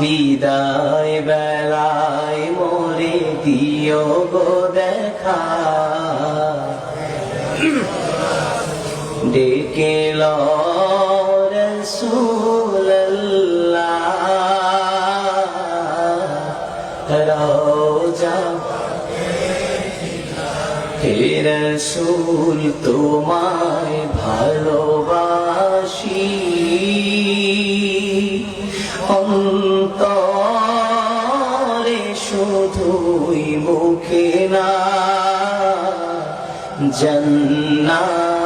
বিদায় বেলায় মোরে দিও গো দেখা। ডেকে রসুল তোমায় ভালোবাসি। অন্তরে শুধুই মুখে না জন্নাতের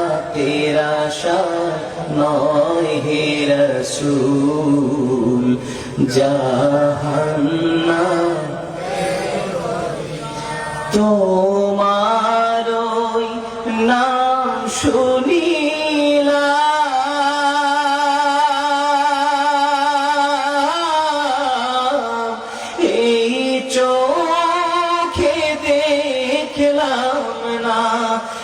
আশা নয় হে জাহান্না তোমার নাম শুনিলা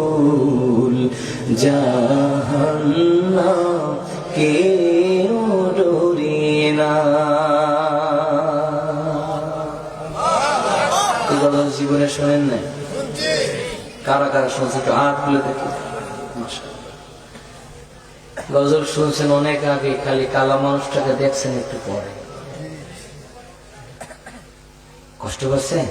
রসুল জাহান্না কেউ ডোরে না কারা কারা শুনছে একটু হাত খুলে দেখি। গজল শুনছেন অনেক আগে, খালি কালা মানুষটাকে দেখছেন একটু পরে। কষ্ট পাচ্ছেন